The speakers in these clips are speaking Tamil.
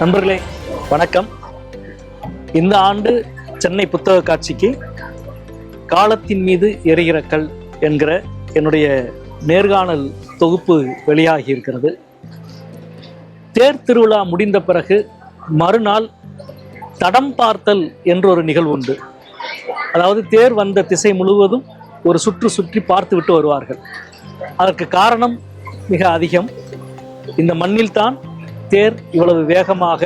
நண்பர்களே வணக்கம். இந்த ஆண்டு சென்னை புத்தக காட்சிக்கு காலத்தின் மீது எரிகிற கல் என்கிற என்னுடைய நேர்காணல் தொகுப்பு வெளியாகி இருக்கிறது. தேர் திருவிழா முடிந்த பிறகு மறுநாள் தடம் பார்த்தல் என்ற ஒரு நிகழ்வு உண்டு. அதாவது தேர் வந்த திசை முழுவதும் ஒரு சுற்று சுற்றி பார்த்து விட்டு வருவார்கள். அதற்கு காரணம் மிக அதிகம். இந்த மண்ணில்தான் தேர் இவ்வளவு வேகமாக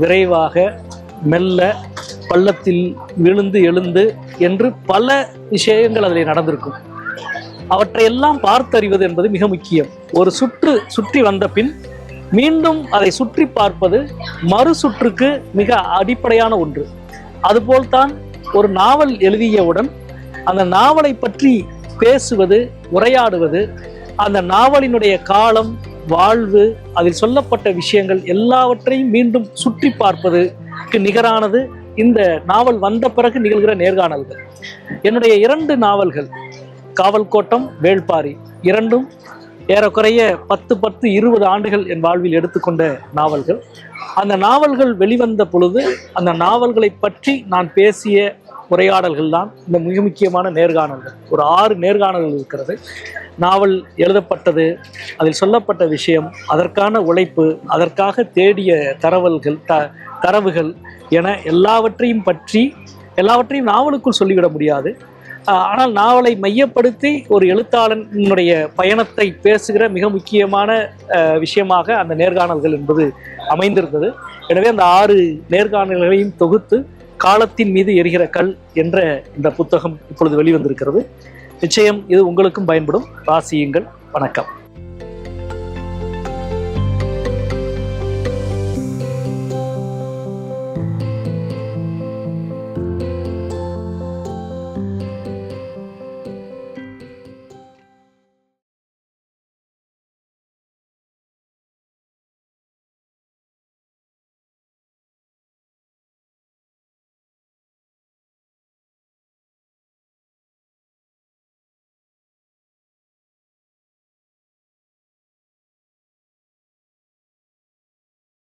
விரைவாக மெல்ல பள்ளத்தில் விழுந்து எழுந்து என்று பல விஷயங்கள் அதில் நடந்திருக்கும். அவற்றையெல்லாம் பார்த்தறிவது என்பது மிக முக்கியம். ஒரு சுற்று சுற்றி வந்த பின் மீண்டும் அதை சுற்றி பார்ப்பது மறு சுற்றுக்கு மிக அடிப்படையான ஒன்று. அதுபோல்தான் ஒரு நாவல் எழுதியவுடன் அந்த நாவலை பற்றி பேசுவது உரையாடுவது அந்த நாவலினுடைய காலம் வாழ்வு அதில் சொல்லப்பட்ட விஷயங்கள் எல்லாவற்றையும் மீண்டும் சுற்றி பார்ப்பதுக்கு நிகரானது இந்த நாவல் வந்த பிறகு நிகழ்கிற நேர்காணல்கள். என்னுடைய இரண்டு நாவல்கள் காவல் கோட்டம் வேள்பாரி இரண்டும் ஏறக்குறைய பத்து பத்து இருபது ஆண்டுகள் என் வாழ்வில் எடுத்துக்கொண்ட நாவல்கள். அந்த நாவல்கள் வெளிவந்த பொழுது அந்த நாவல்களை பற்றி நான் பேசிய உரையாடல்கள் தான் இந்த மிக முக்கியமான நேர்காணல்கள். ஒரு ஆறு நேர்காணல்கள் இருக்கிறது. நாவல் எழுதப்பட்டது அதில் சொல்லப்பட்ட விஷயம் அதற்கான உழைப்பு அதற்காக தேடிய தரவல்கள் த தரவுகள் என எல்லாவற்றையும் பற்றி எல்லாவற்றையும் நாவலுக்குள் சொல்லிவிட முடியாது. ஆனால் நாவலை மையப்படுத்தி ஒரு எழுத்தாளனுடைய பயணத்தை பேசுகிற மிக முக்கியமான விஷயமாக அந்த நேர்காணல்கள் என்பது அமைந்திருந்தது. எனவே அந்த ஆறு நேர்காணல்களையும் தொகுத்து காலத்தின் மீது எரிகிற கல் என்ற இந்த புத்தகம் இப்பொழுது வெளிவந்திருக்கிறது. நிச்சயம் இது உங்களுக்கும் பயன்படும். ராசியுங்கள் வணக்கம்.